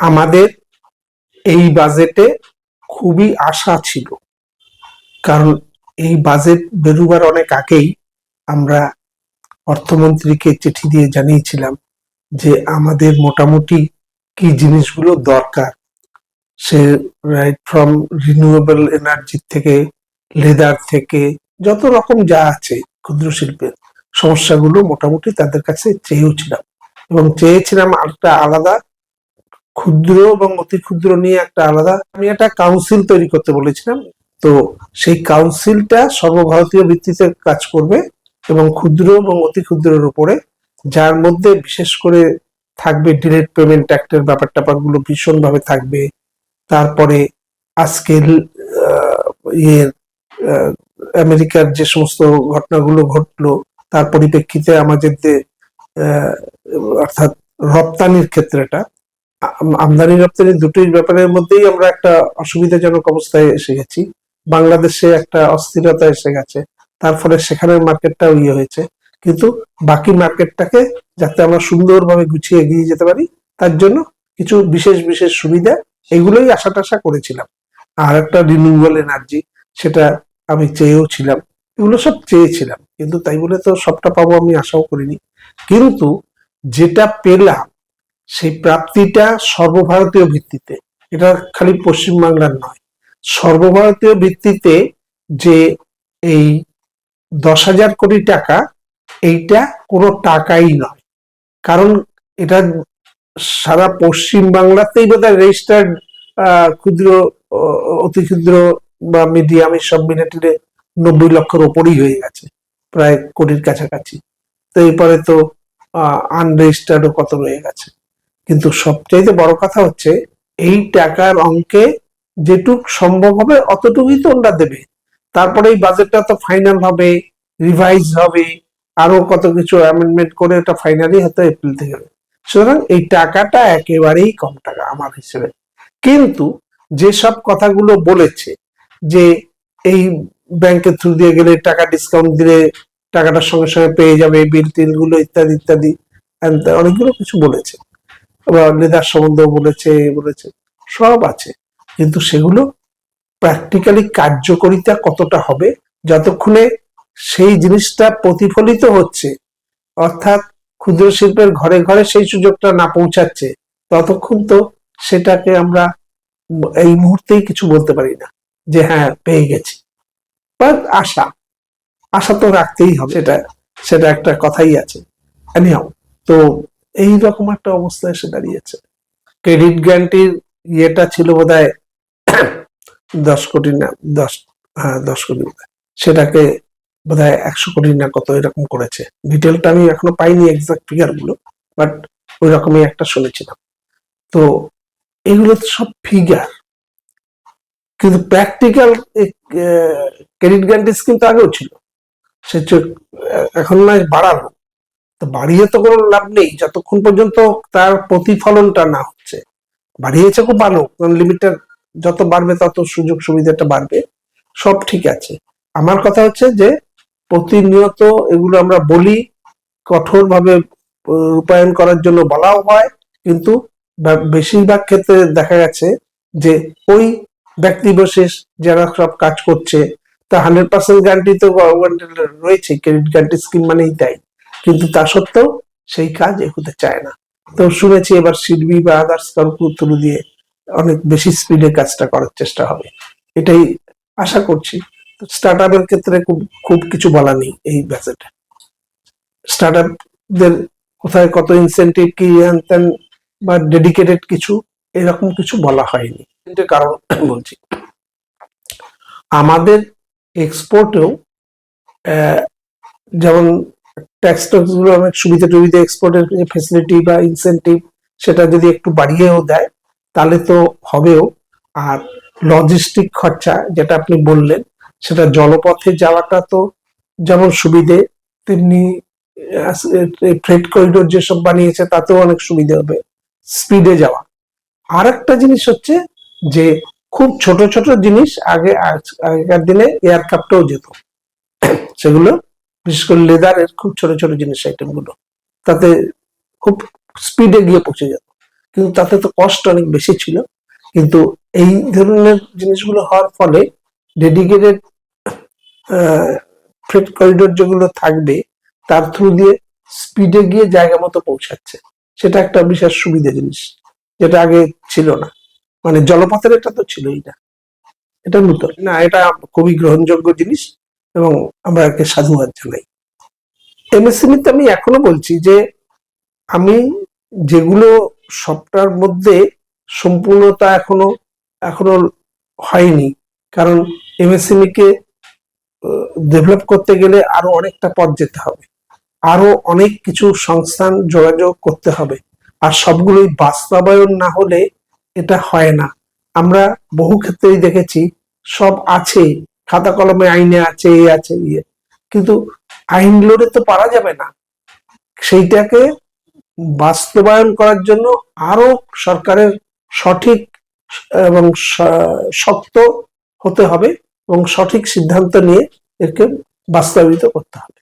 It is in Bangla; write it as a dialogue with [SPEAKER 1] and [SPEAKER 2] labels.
[SPEAKER 1] আমাদের এই বাজেটে খুবই আশা ছিল। কারণ এই বাজেট বেরুবার অনেক আগেই আমরা অর্থমন্ত্রীকে চিঠি দিয়ে জানিয়েছিলাম যে আমাদের মোটামুটি কি জিনিসগুলো দরকার। সে রাইট ফ্রম রিনিউয়েবল এনার্জি থেকে, লেদার থেকে, যত রকম যা আছে ক্ষুদ্র শিল্পের সমস্যাগুলো মোটামুটি তাদের কাছে চেয়েও ছিলাম। এবং চেয়েছিলাম একটা আলাদা ক্ষুদ্র এবং অতি ক্ষুদ্র নিয়ে একটা আলাদা। আমি একটা কাউন্সিল তৈরি করতে বলেছিলাম। তো সেই কাউন্সিলটা সর্বভারতীয় ভিত্তিতে কাজ করবে এবং ক্ষুদ্র এবং অতি ক্ষুদ্রের উপরে, যার মধ্যে বিশেষ করে থাকবে ডিরেক্ট পেমেন্ট অ্যাক্টের ব্যাপার ট্যাপারগুলো ভীষণভাবে থাকবে। তারপরে আজকের ইয়ের আমেরিকার যে সমস্ত ঘটনাগুলো ঘটলো, তার পরিপ্রেক্ষিতে আমাদের অর্থাৎ রপ্তানির ক্ষেত্রেটা আমদানি রপ্তানি দুটোই ব্যাপারের মধ্যেই আমরা একটা অসুবিধাজনক অবস্থায় এসে গেছি। বাংলাদেশে একটা অস্থিরতা এসে গেছে। তার ফলে সেখানের মার্কেটটাও ইয়ে হয়েছে। কিন্তু বাকি মার্কেটটাকে যাতে আমরা সুন্দরভাবে গুছিয়ে এগিয়ে যেতে পারি, তার জন্য কিছু বিশেষ বিশেষ সুবিধা এগুলোই আশা টাশা করেছিলাম। আর একটা রিনিউয়েবল এনার্জি সেটা আমি চেয়েও ছিলাম। এগুলো সব চেয়েছিলাম। কিন্তু তাই বলে তো সবটা পাবো আমি আশাও করিনি। কিন্তু যেটা পেলাম সেই প্রাপ্তিটা সর্বভারতীয় ভিত্তিতে। এটা খালি পশ্চিমবাংলার নয়। সর্বভারতীয় ভিত্তিতে যে এই দশ হাজার কোটি টাকা, এইটা কোনো টাকাই নয়। কারণ এটা সারা পশ্চিম বাংলাতেই বোধহয় রেজিস্টার্ড ক্ষুদ্র অতি ক্ষুদ্র বা মিডিয়াম সব মিলিয়ে নব্বই লক্ষের ওপরই হয়ে গেছে, প্রায় কোটির কাছাকাছি। তো এরপরে তো আনরেজিস্টার্ডও কত রয়ে গেছে। কিন্তু সবচাইতে বড় কথা হচ্ছে, এই টাকার অঙ্কে যেটুক সম্ভব হবে অতটুকুই তো ওরা দেবে। তারপরে এই বাজেটটা তো ফাইনাল হবে রিভাইজ হবে, আরও কত কিছু অ্যামেন্ডমেন্ট করে এটা ফাইনালি হয়তো এপ্রিল থেকে হবে। সুতরাং এই টাকাটা একেবারেই কম টাকা আমার হিসেবে। কিন্তু যেসব কথাগুলো বলেছে যে এই ব্যাংকের থ্রু দিয়ে গেলে টাকা ডিসকাউন্ট দিলে টাকাটা সঙ্গে সঙ্গে পেয়ে যাবে বিল টিলগুলো ইত্যাদি ইত্যাদি অনেকগুলো কিছু বলেছে। লেদার সম্বন্ধেও বলেছে বলেছে, সব আছে। কিন্তু সেগুলো প্র্যাকটিক্যালি কার্যকরিতা কতটা হবে, যতক্ষণে সেই জিনিসটা প্রতিফলিত হচ্ছে, অর্থাৎ ক্ষুদ্র শিল্পের ঘরে ঘরে সেই সুযোগটা না পৌঁছাচ্ছে, ততক্ষণ তো সেটাকে আমরা এই মুহূর্তেই কিছু বলতে পারি না, যে হ্যাঁ পেয়ে গেছি। বাট আশা আশা তো রাখতেই হবে, সেটা সেটা একটা কথাই আছে। তো এই রকম একটা অবস্থা এসে দাঁড়িয়েছে। ক্রেডিট গ্যারান্টির ইয়েটা ছিল বোধ হয় দশ কোটি না, দশ হ্যাঁ দশ কোটি। সেটাকে বোধ হয় একশো কোটি না কত এরকম করেছে। ডিটেলটা আমি এখনও পাইনি এক্সাক্ট ফিগারগুলো বাট ওই রকমই একটা শুনেছিলাম। তো এগুলো তো সব ফিগার কিন্তু প্র্যাকটিক্যাল ক্রেডিট গ্যারান্টি স্কিম তো আগেও ছিল। সে এখন নয়, বাড়ালো। তো বাড়িয়ে তো কোনো লাভ নেই, যতক্ষণ পর্যন্ত তার প্রতিফলনটা না হচ্ছে। বাড়িয়েছে খুব ভালো, কারণ লিমিটটা যত বাড়বে তত সুযোগ সুবিধাটা বাড়বে, সব ঠিক আছে। আমার কথা হচ্ছে যে, প্রতিনিয়ত এগুলো আমরা বলি, কঠোরভাবে রূপায়ণ করার জন্য বলাও হয়, কিন্তু বেশিরভাগ ক্ষেত্রে দেখা গেছে যে, ওই ব্যক্তি বিশেষ যারা সব কাজ করছে, তা হান্ড্রেড পার্সেন্ট গ্যারান্টি তো গভর্নমেন্টের রয়েছে ক্রেডিট গ্যারান্টি স্কিম মানেই তাই। কিন্তু তা সত্ত্বেও সেই কাজ এগোতে চায় না। তো শুনেছি এবার সিডবি বা আদার্স কারও থ্রু দিয়ে অনেক বেশি স্পিডে কাজটা করার চেষ্টা হবে। এটাই আশা করছি। স্টার্ট আপের ক্ষেত্রে খুব খুব কিছু বলা নেই এই বাজেটে স্টার্ট আপদের কোথায় কত ইনসেন্টিভ কি হ্যান ত্যান বা ডেডিকেটেড কিছু, এরকম কিছু বলা হয়নি। কারণ বলছি। আমাদের এক্সপোর্টেও যেমন ট্যাক্সগুলো অনেক সুবিধা টুবিধা এক্সপোর্টের যে ফেসিলিটি বা ইনসেন্টিভ সেটা যদি একটু বাড়িয়েও দেয়, তাহলে তো হবেও। আর লজিস্টিক খরচা যেটা আপনি বললেন, সেটা জলপথে যাওয়াটা তো যেমন সুবিধে, তেমনি ফ্রেড করিডোর যেসব বানিয়েছে তাতেও অনেক সুবিধে হবে স্পিডে যাওয়া। আর একটা জিনিস হচ্ছে যে, খুব ছোট ছোট জিনিস আগে আগেকার দিনে এয়ারক্রাফটেও যেত। সেগুলো বিশেষ করে লেদারের খুব ছোট ছোট জিনিস আইটেমগুলো। তাতে খুব স্পিডে গিয়ে পৌঁছে যেত। কিন্তু তাতে তো কষ্ট অনেক বেশি ছিল। কিন্তু এই ধরনের জিনিসগুলো হওয়ার ফলে ডেডিকেটেড ফ্রেট করিডোর যেগুলো থাকবে, তার থ্রু দিয়ে স্পিডে গিয়ে জায়গা মতো পৌঁছাচ্ছে। সেটা একটা বিশেষ সুবিধা জিনিস, যেটা আগে ছিল না। মানে জলপথের এটা তো ছিলই না। এটা নতুন। না, এটা খুবই গ্রহণযোগ্য জিনিস। এবং আমরা একে সাধুবাদ জানাই এমএসএমইতে আমি এখনও বলছি যে, আমি যেগুলো সবটার মধ্যে সম্পূর্ণতা এখনও এখনও হয়নি। কারণ এমএসএমই কে ডেভেলপ করতে গেলে আরও অনেকটা পথ যেতে হবে। আরও অনেক কিছু সংস্থান যোগাযোগ করতে হবে। আর সবগুলোই বাস্তবায়ন না হলে এটা হয় না। আমরা বহু ক্ষেত্রেই দেখেছি, সব আছে। খাতা কলমে আইনে আছে, এ আছে ইয়ে। কিন্তু আইন লড়ে তো পারা যাবে না। সেইটাকে বাস্তবায়ন করার জন্য আরও সরকারের সঠিক এবং শক্ত হতে হবে এবং সঠিক সিদ্ধান্ত নিয়ে একে বাস্তবায়িত করতে হবে।